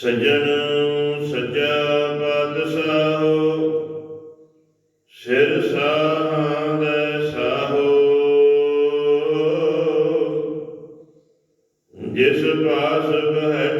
ਸਜਣ ਸੱਜਾ ਬਾਦਸ਼ਾਹੋ ਸਿਰ ਸਾਹੰਦ ਸਾਹੋ। ਜਿਸ ਪਾਸ ਬਹਿ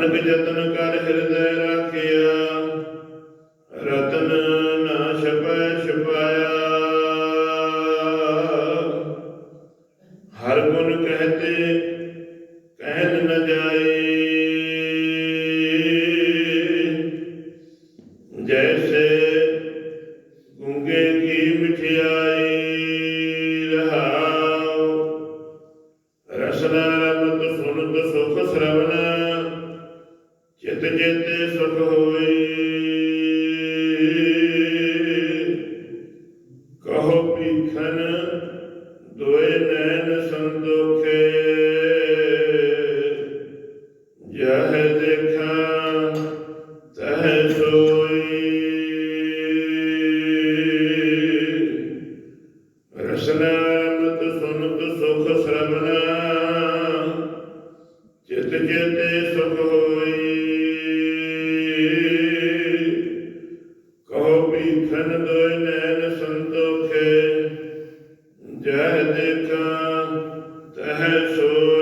ਅਨਕ ਜਤਨ ਕਰ ਹਿਰਦੈ ਰਾਖਿਆ। ਰਤਨ ਨਾ ਛਪੈ ਛਪਾਇਆ। ਹਰ ਗੁਣ ਕਹਤੇ ਕਹਿਨ ਨ ਜਾਏ। ਜੈਸੇ ਗੁੰਗੇ ਕੀ ਮਠਿਆਈ ਰਹਾਉ। ਰਸਨਾ ਰਮਤ ਸੁਨਤ ਸੁਖ ਸ਼ਰਵਨ ਨਿਤ ਜੇਤੇ ਸੁਖ ਹੋਈ ਕਹੋ ਪੀਖਨ ਦੋਏ ਨੈਣ ਸੰਦੋਖੇ ਜਹ ਦੇਖਾਂ, ਤਹ ਸੋਈ ਰਸਨਾ ਮਤ ਸੁਨਤ ਸੁਖ ਸਰਮਨਾ ਚਿਤ ਚਿਤੇ ਸੁਖ ਹੋਈ ਖਨ ਦੋਇ ਨੈਣ ਸੰਤੋਖੇ ਜਹ ਦੇਖਾਂ ਤਹ ਸੋਇ